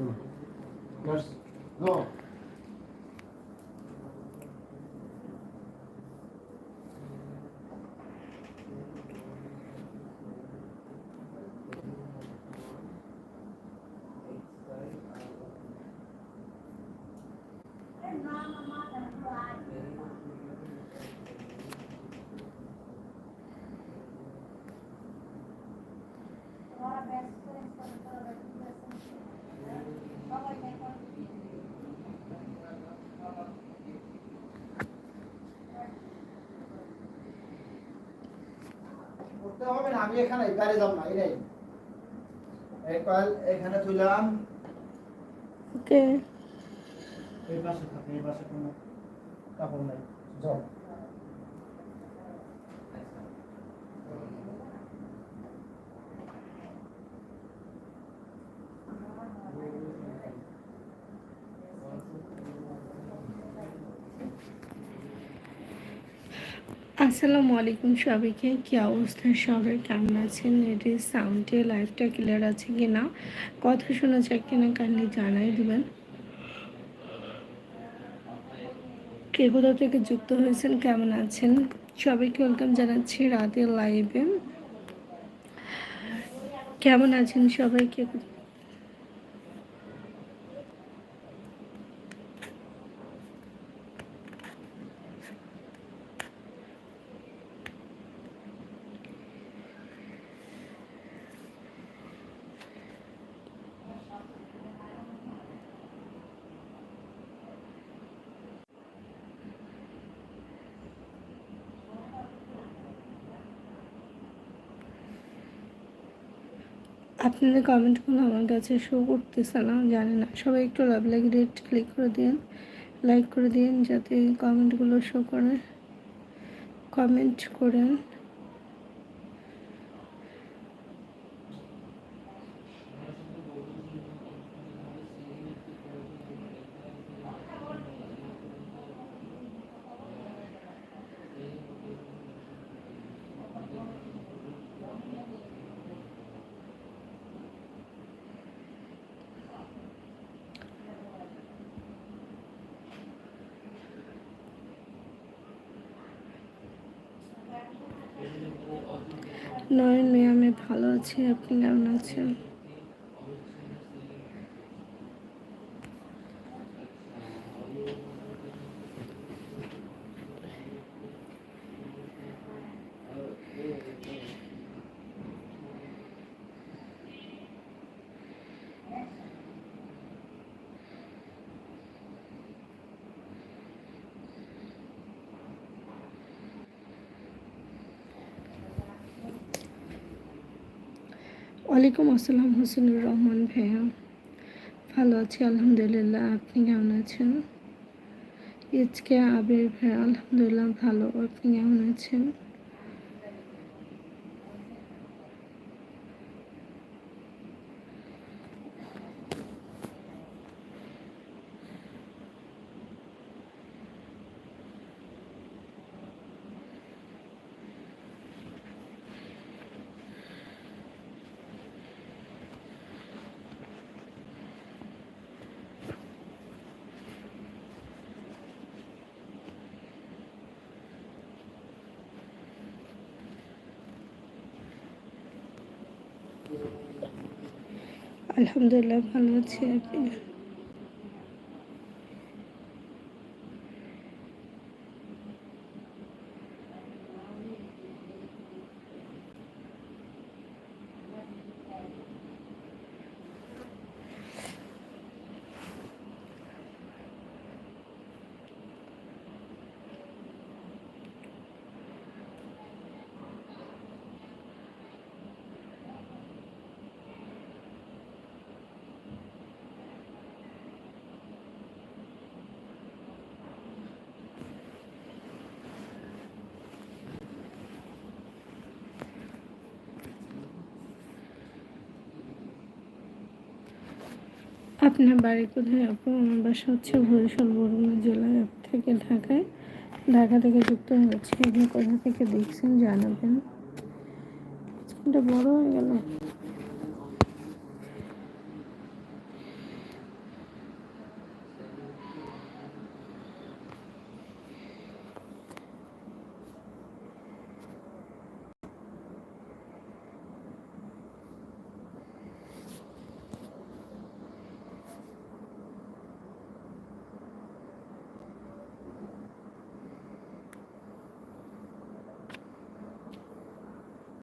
Hum. Não. Agora peço হবে না আমি এখানে বাইরে যাব না এই এই কয়েল এখানে তুললাম ওকে। এই পাশে থাকে এই পাশে কোনো কাপড় নাই। জল আসসালামু আলাইকুম সবাইকে। কী অবস্থা? সবাই কেমন আছেন? এটি সাউন্ডে লাইফটা ক্লিয়ার আছে কি না কথা শোনা যায় কিনা, কাইন্ডলি জানাই দেবেন। কে কোথা থেকে যুক্ত হয়েছেন, কেমন আছেন? সবাইকে ওয়েলকাম জানাচ্ছি রাতের লাইভে কেমন আছেন সবাই? আপনাদের কমেন্টগুলো আমার কাছে শো করতেছে না জানি না। সবাই একটু লাভ লাইক রেট ক্লিক করে দিন লাইক করে দিন, যাতে কমেন্টগুলো শো করে কমেন্ট করেন। নয়ন মেয়ে আমি ভালো আছি আপনি কেমন আছেন? ওয়ালাইকুম আসসালাম, হোসেনুর রহমান ভাইয়া। ভালো আছি, আলহামদুলিল্লাহ। আপনি কেমন আছেন? ইজকে আবির ভাই, আলহামদুলিল্লাহ ভালো। আপনি কেমন আছেন? আলহামদুলিল্লাহ ভালো আছি আপনি? আপনার বাড়ি কোথায় আপু? আমার বাসা হচ্ছে বরিশাল বরগুনা জেলায় থেকে ঢাকায়। ঢাকা থেকে যুক্ত হয়েছে। আপনি কোথা থেকে দেখছেন জানাবেন। বড় হয়ে গেল।